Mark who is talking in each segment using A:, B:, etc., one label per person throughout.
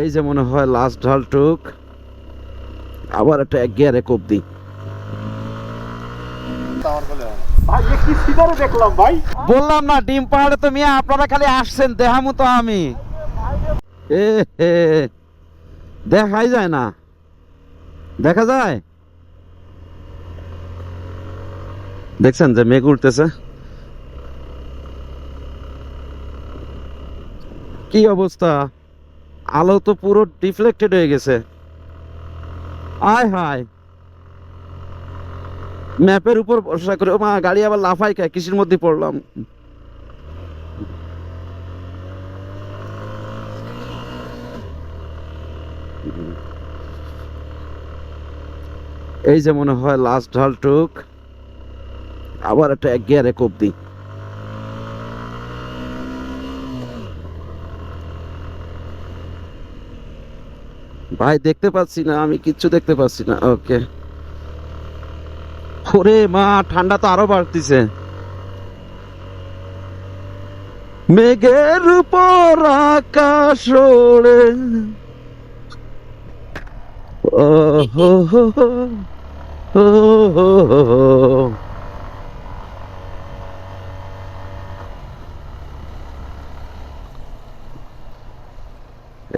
A: এই যে মনে হয় লাস্ট ঢাল টুক আবার একটা এক গিয়ারে কোপ দিই। বললাম না ডিম পাহাড়ে তো মিয়া আপনারা খালি আসছেন দেহামু তো আমি। এ হে দেখাই যায় না। দেখা যায়? দেখছেন যে মেঘ উঠতেছে কি অবস্থা? আলো তো পুরো ডিফ্লেক্টেড হয়ে গেছে। আয় হায়। ম্যাপের উপর ভরসা করে মা, গাড়ি আবার লাফাই খায় কৃষির মধ্যে পড়লাম? এই যে মনে হয় লাস্ট ঢাল টুক, আবার একটা এক গিয়ারে কোপ দিই। ভাই, দেখতে পাচ্ছি না, আমি কিচ্ছু দেখতে পাচ্ছি না। ওকে ওরে মা, ঠান্ডা তো আরও বাড়তিছে। মেঘের উপর আকাশ ওড়ে।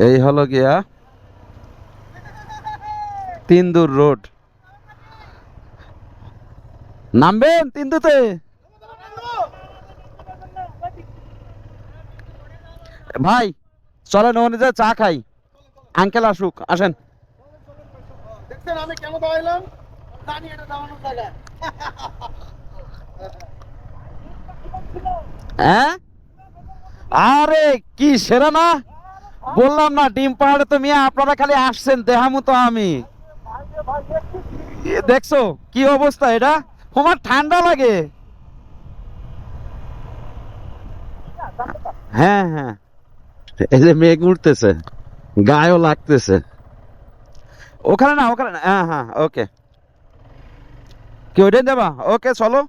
A: এই হলো গিয়া তিনদুর রোড। নামবেন তিনদুতে। ভাই চলেন ওখানে যা চা খাই। আঙ্কেল আসুক আসেন।
B: আমি কেন দাঁড়াইলাম? জানি এটা দাঁড়ানোর জায়গা।
A: হ্যাঁ? আরে কি সেরা না? বললাম না ডিম পাহাড়ে তো মিয়া আপনারা খালি আসছেন দেহামতো আমি। দেখছ কি অবস্থা এটা? তোমার ঠান্ডা লাগে। হ্যাঁ হ্যাঁ। এই যে মেঘ উঠতেছে গায়েও লাগতেছে। ওখানে না ওখানে না। হ্যাঁ হ্যাঁ ওকে। কি ওইটাই দেবা? ওকে চলো।